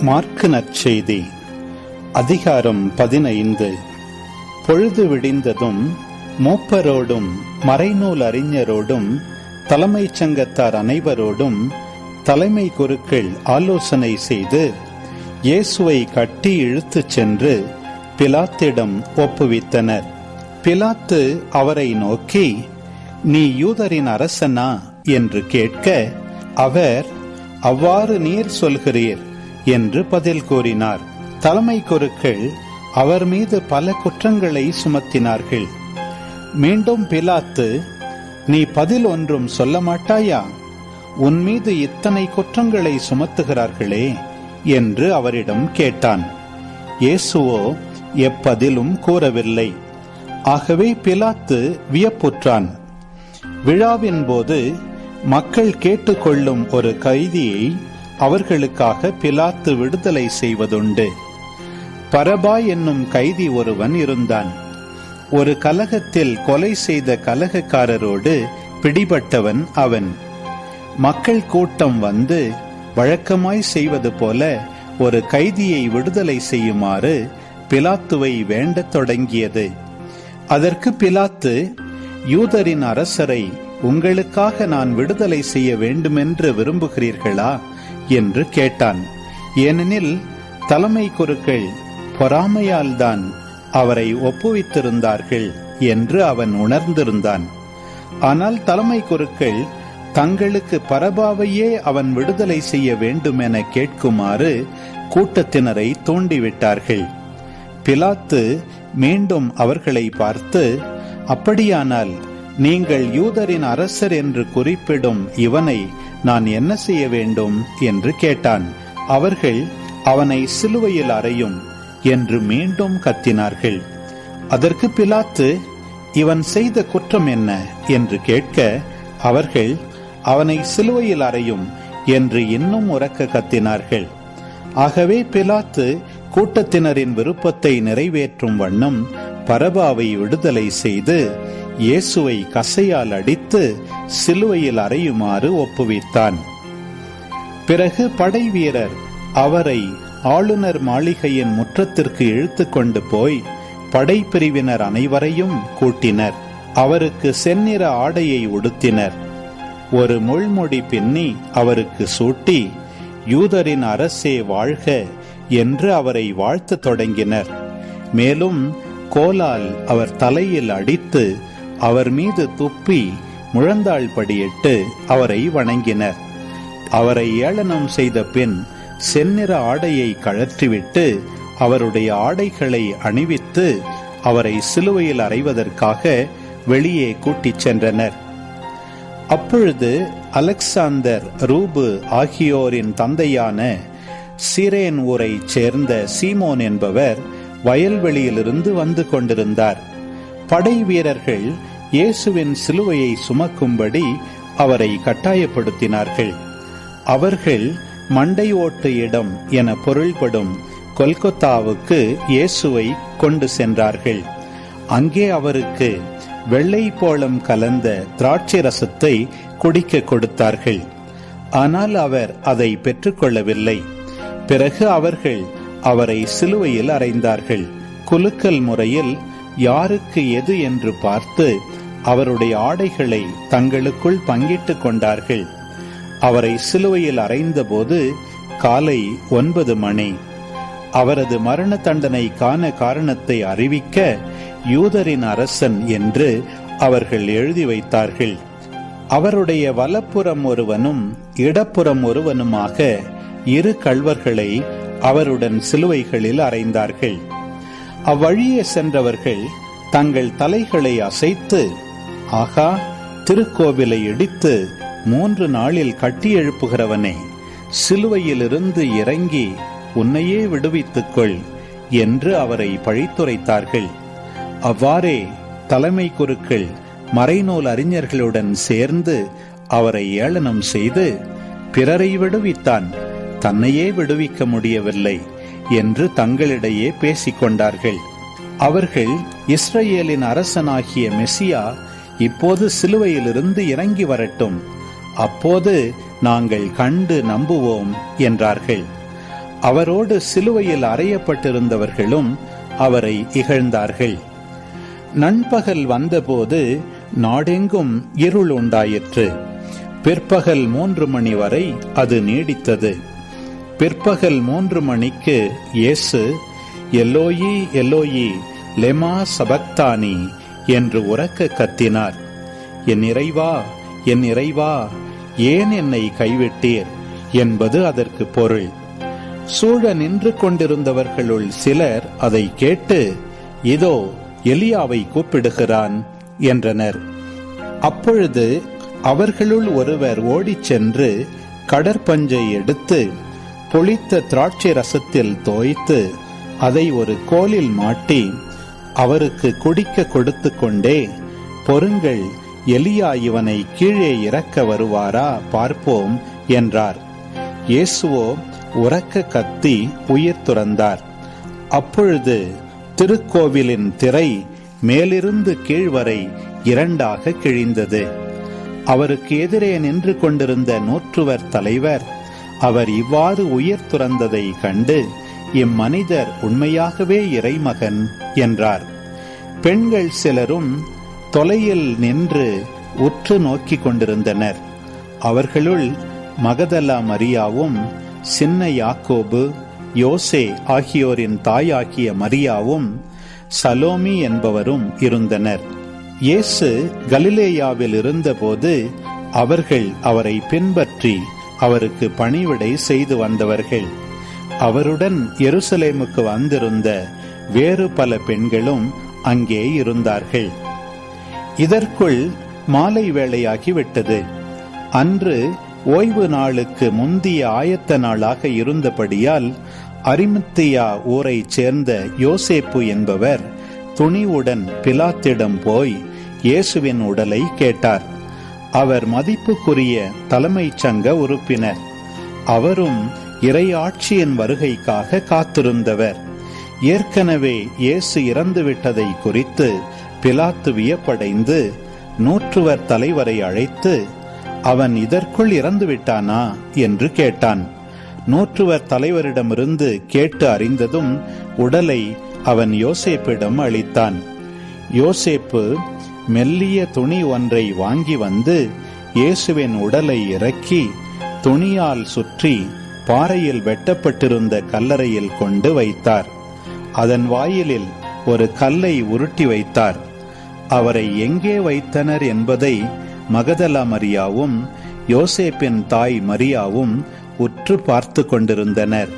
Mark நற்செய்தி அதிகாரம் பதினைந்து. பொழுது விடிந்ததும் மூப்பரோடும் மறைநூல் அறிஞரோடும் தலைமைச் சங்கத்தார் அனைவரோடும் தலைமை குருக்கள் ஆலோசனை செய்து இயேசுவை கட்டி இழுத்துச் சென்று பிலாத்திடம் ஒப்புவித்தனர். பிலாத்து அவரை நோக்கி நீ யூதரின் அரசனா? என்று கேட்க அவர் அவ்வாறு நீர் சொல்கிறீர். என்று பதில் கூறினார். தலைமை குருக்கள் அவர் மீது பல குற்றங்களை சுமத்தினார்கள். மீண்டும் பிலாத்து நீ பதில் ஒன்றும் சொல்ல மாட்டாயா? உன் மீது இத்தனை குற்றங்களை சுமத்துகிறார்களே? என்று அவரிடம் கேட்டான். இயேசுவோ எப்பதிலும் கூறவில்லை. ஆகவே பிலாத்து வியப்புற்றான். விழாவின் போது மக்கள் கேட்டுக்கொள்ளும் ஒரு கைதியை அவர்களுக்காக பிலாத்து விடுதலை செய்வதுண்டு. பரபா என்னும் கைதி ஒருவன் இருந்தான். ஒரு கலகத்தில் கொலை செய்த கலகக்காரரோடு பிடிபட்டவன் அவன். மக்கள் கூட்டம் வந்து வழக்கமாய் செய்வது போல ஒரு கைதியை விடுதலை செய்யுமாறு பிலாத்துவை வேண்டத் தொடங்கியது. அதற்கு பிலாத்து யூதரின் அரசரை உங்களுக்காக நான் விடுதலை செய்ய வேண்டுமென்று விரும்புகிறீர்களா? என்று கேட்டான். ஏனெனில் தலைமை குருக்கள் பொறாமையால்தான் அவரை ஒப்புவித்திருந்தார்கள் என்று அவன் உணர்ந்திருந்தான். ஆனால் தலைமை குருக்கள் தங்களுக்கு பரபாவையே அவன் விடுதலை செய்ய வேண்டுமென கேட்குமாறு கூட்டத்தினரை தூண்டிவிட்டார்கள். பிலாத்து மீண்டும் அவர்களை பார்த்து அப்படியானால் நீங்கள் யூதரின் அரசர் என்று குறிப்பிடும் இவனை நான் என்ன செய்ய வேண்டும் என்று கேட்டான். அவர்கள் அவனை சிலுவையில் அறையும் என்று மீண்டும் கத்தினார்கள். அதற்கு பிலாத்து இவன் செய்த குற்றம் என்ன? என்று கேட்க அவர்கள் அவனை சிலுவையில் அறையும் என்று இன்னும் உறக்க கத்தினார்கள். ஆகவே பிலாத்து கூட்டத்தினரின் விருப்பத்தை நிறைவேற்றும் வண்ணம் பரபாவை விடுதலை செய்து இயேசுவை கசையால் அடித்து சிலுவையில் அறையுமாறு ஒப்புவித்தான். பிறகு படை வீரர் அவரை ஆளுநர் மாளிகையின் முற்றத்திற்கு இழுத்து கொண்டு போய் படைப்பிரிவினர் அனைவரையும் கூட்டினர். அவருக்கு செந்நிற ஆடையை உடுத்தினர். ஒரு முள்முடி பின்னி அவருக்கு சூட்டி யூதரின் அரசே வாழ்க என்று அவரை வாழ்த்து தொடங்கினர். மேலும் கோலால் அவர் தலையில் அடித்து அவர் மீது துப்பி முழந்தாள் படியிட்டு அவரை வணங்கினர். அவரை ஏளனம் செய்த பின் செந்நிற ஆடையை கழற்றிவிட்டு அவருடைய ஆடைகளை அணிவித்து அவரை சிலுவையில் அறைவதற்காக வெளியே கூட்டிச் சென்றனர். அப்பொழுது அலெக்சாந்தர் ரூபு ஆகியோரின் தந்தையான சிரேன் ஊரைச் சேர்ந்த சீமோன் என்பவர் வயல்வெளியிலிருந்து வந்து கொண்டிருந்தார். படை வீரர்கள் இயேசுவின் சிலுவையை சுமக்கும்படி அவரை கட்டாயப்படுத்தினார்கள். அவர்கள் மண்டை ஓட்டு இடம் என பொருள்படும் கொல்கத்தாவுக்கு இயேசுவை கொண்டு சென்றார்கள். அங்கே அவருக்கு வெள்ளை போளம் கலந்த திராட்சை ரசத்தை குடிக்க கொடுத்தார்கள். ஆனால் அவர் அதை பெற்றுக்கொள்ளவில்லை. பிறகு அவர்கள் அவரை சிலுவையில் அறைந்தார்கள். குலுக்கல் முறையில் யாருக்கு எது என்று பார்த்து அவருடைய ஆடைகளை தங்களுக்குள் பங்கிட்டுக் கொண்டார்கள். அவரை சிலுவையில் அறைந்தபோது காலை ஒன்பது மணி. அவரது மரண தண்டனை காண காரணத்தை அறிவிக்க யூதரின் அரசன் என்று அவர்கள் எழுதி வைத்தார்கள். அவருடைய வலப்புறம் ஒருவனும் இடப்புறம் ஒருவனுமாக இரு கள்வர்களை அவருடன் சிலுவைகளில் அறைந்தார்கள். அவ்வழியே சென்றவர்கள் தங்கள் தலைகளை அசைத்து ஆகா திருக்கோவிலை இடித்து மூன்று நாளில் கட்டி எழுப்புகிறவனே சிலுவையிலிருந்து இறங்கி உன்னையே விடுவித்துக்கொள் என்று அவரை பழித்துரைத்தார்கள். அவ்வாறே தலைமை குருக்கள் மறைநூல் அறிஞர்களுடன் சேர்ந்து அவரை ஏளனம் செய்து பிறரை விடுவித்தான் தன்னையே விடுவிக்க முடியவில்லை என்று தங்களிடையே பேசிக்கொண்டார்கள். அவர்கள் இஸ்ரேலின் அரசனாகிய மெசியா இப்போது சிலுவையிலிருந்து இறங்கி வரட்டும். அப்போது நாங்கள் கண்டு நம்புவோம் என்றார்கள். அவரோடு சிலுவையில் அறையப்பட்டிருந்தவர்களும் அவரை இகழ்ந்தார்கள். நண்பகல் வந்தபோது நாடெங்கும் இருள் உண்டாயிற்று. பிற்பகல் மூன்று மணி வரை அது நீடித்தது. பிற்பகல் மூன்று மணிக்கு இயேசு எல்லோயி எல்லோயி லெமா சபக்தானி என்று உறக்க கத்தினார். என் இறைவா என் இறைவா ஏன் என்னை கைவிட்டீர்? என்பது அதற்கு பொருள். சூழ நின்று கொண்டிருந்தவர்களுள் சிலர் அதை கேட்டு இதோ எலியாவை கூப்பிடுகிறான் என்றனர். அப்பொழுது அவர்களுள் ஒருவர் ஓடிச் சென்று கடற்பஞ்சை எடுத்து புளித்த திராட்சை ரசத்தில் தோய்த்து அதை ஒரு கோலில் மாட்டி அவருக்கு குடிக்க கொடுத்து கொண்டே பொருங்கள் எலியா இவனை கீழே இறக்க வருவாரா பார்ப்போம் என்றார். இயேசுவோ உறக்க கத்தி உயிர் துறந்தார். அப்பொழுது திருக்கோவிலின் திரை மேலிருந்து கீழ்வரை இரண்டாக கிழிந்தது. அவருக்கு எதிரே நின்று கொண்டிருந்த நூற்றுவர் தலைவர் அவர் இவ்வாறு உயிர் துறந்ததை கண்டு இம்மனிதர் உண்மையாகவே இறைமகன் என்றார். பெண்கள் சிலரும் தொலையில் நின்று உற்று நோக்கிக் கொண்டிருந்தனர். அவர்களுள் மகதலா மரியாவும் சின்ன யாக்கோபு யோசே ஆகியோரின் தாயாகிய மரியாவும் சலோமி என்பவரும் இருந்தனர். இயேசு கலிலேயாவில் இருந்தபோது அவர்கள் அவரை பின்பற்றி அவருக்கு பணிவிடை செய்து வந்தவர்கள். அவருடன் எருசலேமுக்கு வந்திருந்த வேறு பல பெண்களும் அங்கே இருந்தார்கள். இதற்குள் மாலை வேளையாகிவிட்டது அன்று ஓய்வு நாளுக்கு முந்திய ஆயத்த நாளாக இருந்தபடியால் அரிமத்தியா ஊரைச் சேர்ந்த யோசேப்பு என்பவர் துணிவுடன் பிலாத்திடம் போய் இயேசுவின் உடலை கேட்டார். அவர் மதிப்புக்குரிய தலைமைச் சங்க உறுப்பினர். அவரும் இறையாட்சியின் வருகைக்காக காத்திருந்தவர். ஏற்கனவே இயேசு இறந்துவிட்டதை குறித்து பிலாத்து வியப்படைந்து நூற்றுவர் தலைவரை அழைத்து அவன் இதற்குள் இறந்து விட்டானா என்று கேட்டான். நூற்றுவர் தலைவரிடமிருந்து கேட்டு அறிந்ததும் உடலை அவன் யோசேப்பிடம் அளித்தான். யோசேப்பு மெல்லிய துணி ஒன்றை வாங்கி வந்து இயேசுவின் உடலை இறக்கி துணியால் சுற்றி பாறையில் வெட்டப்பட்டிருந்த கல்லறையில் கொண்டு வைத்தார். அதன் வாயிலில் ஒரு கல்லை உருட்டி வைத்தார். அவரை எங்கே வைத்தனர் என்பதை மகதலா மரியாவும் யோசேப்பின் தாய் மரியாவும் உற்று பார்த்து கொண்டிருந்தனர்.